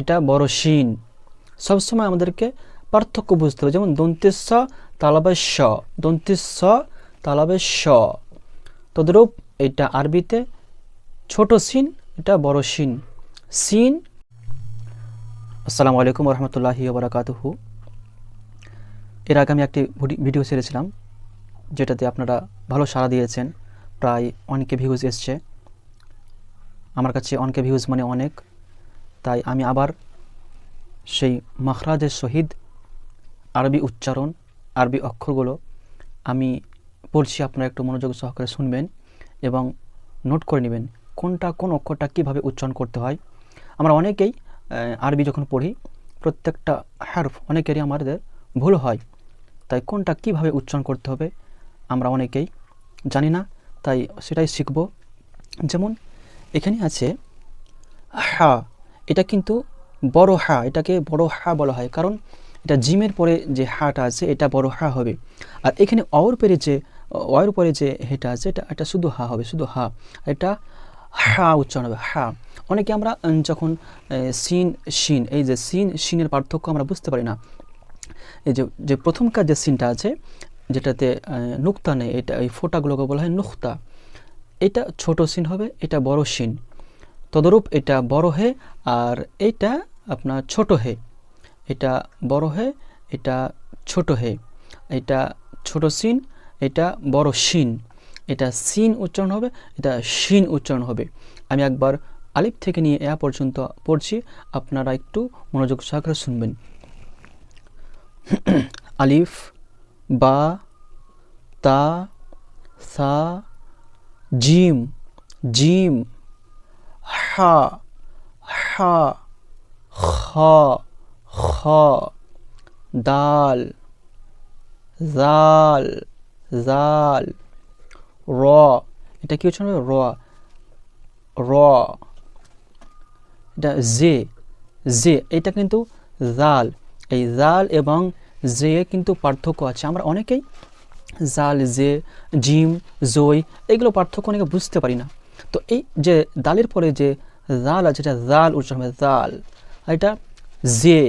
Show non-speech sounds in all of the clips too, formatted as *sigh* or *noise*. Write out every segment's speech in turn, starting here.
এটা বড় শিন। সবসময় আমাদেরকে পার্থক্য বুঝতে হবে। যেমন দন্তেস্ব তালাবে স দন্তেস্ব তালাবে স তদ্রূপ এটা আরবিতে ছোট সিন এটা বড় সিন সিন আসসালামু আলাইকুম রহমতুল্লাহি বারাকাতুহু এর আগে আমি একটি ভিডিও ছেড়েছিলাম, যেটাতে আপনারা ভালো সাড়া দিয়েছেন। প্রায় অনেকে ভিউজ এসছে। আমার কাছে অনেকে ভিউজ মানে অনেক। তাই আমি আবার সেই মাখরাজের শহীদ আরবি উচ্চারণ, আরবি অক্ষরগুলো আমি পড়ছি আপনারা একটু মনোযোগ সহকারে শুনবেন এবং নোট করে নেবেন কোনটা কোন অক্ষরটা কীভাবে উচ্চারণ করতে হয়। আমরা অনেকেই আরবি যখন পড়ি, প্রত্যেকটা হারফ অনেকেরই আমাদের ভুল হয়, তাই কোনটা কীভাবে উচ্চারণ করতে হবে আমরা অনেকেই জানি না, তাই সেটাই শিখব। যেমন এখানে আছে, হা এটা কিন্তু বড় হা, এটাকে বড় হা বলা হয়। কারণ এটা জিমের পরে যে হাটা আছে, এটা বড় হা হবে। আর এখানে অর পেরে যে, অয়ের পরে যে হেটা আছে, এটা এটা শুধু হা হবে, শুধু হা। এটা হা উচ্চারণ হবে, হা। অনেকে আমরা যখন সিন, শিন, এই যে সিন, শিনের পার্থক্য আমরা বুঝতে পারি না। এই যে যে প্রথমকার যে সিনটা আছে, যেটাতে নুক্তা নেই, এটা, এই ফোটাগুলোকে বলা হয় নুক্তা। এটা ছোট সিন হবে, এটা বড় সিন তদরূপ এটা বড় হে আর এইটা আপনার ছোট হে। এটা বড় হে, এটা ছোট হে। এটা ছোট সিন, এটা বড় শিন। এটা সিন উচ্চারণ হবে, এটা শিন উচ্চারণ হবে। আমি একবার আলিফ থেকে নিয়ে এ পর্যন্ত পড়ছি, আপনারা একটু মনোযোগ সহকারে শুনবেন। *clears throat* আলিফ, বা, তা, সা, জিম। জিম হা হা, খ খ, দাল, জাল জাল, র, এটা কি হচ্ছে র র, এটা জে জে এটা কিন্তু জাল। এই জাল এবং জে কিন্তু পার্থক্য আছে। আমরা অনেকেই জাল জে জিম, জই, এগুলো পার্থক্য অনেকে বুঝতে পারি না। তো এই যে দালের পরে যে জাল আছে, এটা জাল উচ্চারণ হবে জাল। এটা জে,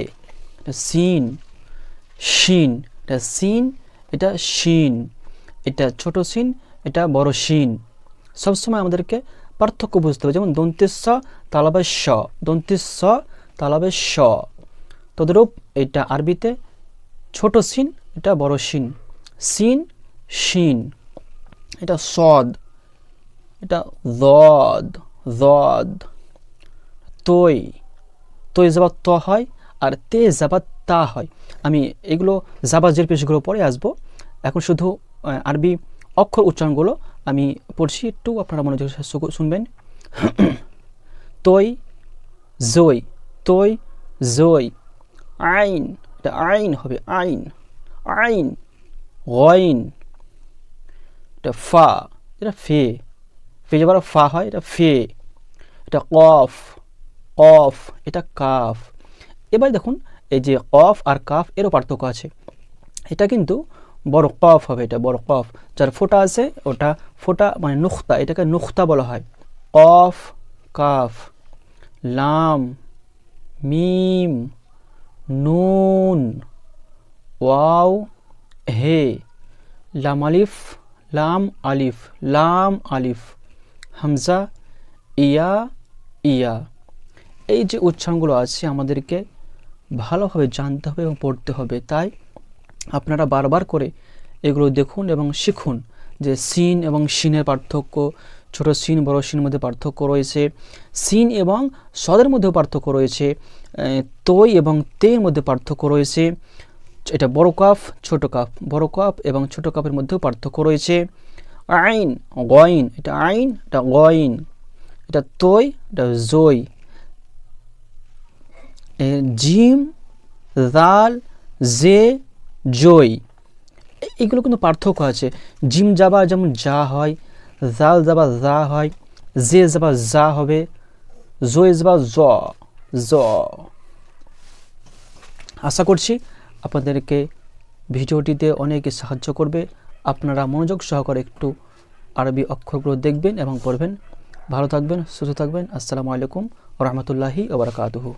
এটা সিন, শিন, এটা সিন, এটা শিন। এটা ছোট সিন, এটা বড় শিন। সবসময় আমাদেরকে পার্থক্য বুঝতে হবে। যেমন দন্তেস্ব, তালাবে স দন্তেস্ব, তালাবে স তদরূপ এটা আরবিতে ছোট সিন, এটা বড় সিন সিন, শিন। এটা সদ। এটা দদ দদ। তৈ তৈ জাবাত ত হয় আর তে জাবাত তা হয়। আমি এগুলো জাবাজের পেশগুলো পরে আসব, এখন শুধু আরবি অক্ষর উচ্চারণগুলো আমি পড়ছি, একটু আপনারা মনোযোগ শুনবেন। *clears throat* তৈ জই তৈ জই আইন, এটা আইন হবে, আইন। আইন, গইন। এটা ফা, এটা ফে। ফে যাবার ফা হয়, এটা ফে, এটা কফ কফ, এটা কাফ। এবার দেখুন, এই যে কফ আর কাফ এরও পার্থক্য আছে। এটা কিন্তু বড় কফ হবে, এটা বড় কফ। যার ফোটা আছে, ওটা ফোটা মানে নুখতা, এটাকে নুখতা বলা হয়। কফ, কাফ, লাম, মিম, নুন, ওয়াও, হে। লাম আলিফ লাম আলিফ লাম আলিফ। হামজা, ইয়া ইয়া। এই যে উচ্চারণগুলো আছে আমাদেরকে ভালোভাবে জানতে হবে এবং পড়তে হবে। তাই আপনারা বারবার করে এগুলো দেখুন এবং শিখুন যে সিন এবং সিনের পার্থক্য, ছোট সিন, বড় সিনের মধ্যে পার্থক্য রয়েছে। সিন এবং সদের মধ্যেও পার্থক্য রয়েছে। তৈ এবং তের মধ্যে পার্থক্য রয়েছে। এটা বড় কাফ, ছোট কাফ। বড় কাফ এবং ছোট কাফের মধ্যেও পার্থক্য রয়েছে। আইন গইন এটা আইন, এটা গইন এটা তৈ, এটা জই জিম দাল জে জই এগুলো কিন্তু পার্থক্য আছে। জিম যাবা যেমন যা হয়, জাল যাবা যা হয়, জে যাবা যা হবে জয় যাবা জ জ। আশা করছি আপনাদেরকে ভিডিওটিতে অনেকে সাহায্য করবে। আপনারা মনোযোগ সহকারে একটু আরবি অক্ষরগুলো দেখবেন এবং পড়বেন। ভালো থাকবেন, সুস্থ থাকবেন। আসসালামু আলাইকুম রহমতুল্লাহি ওবরাকাতুহু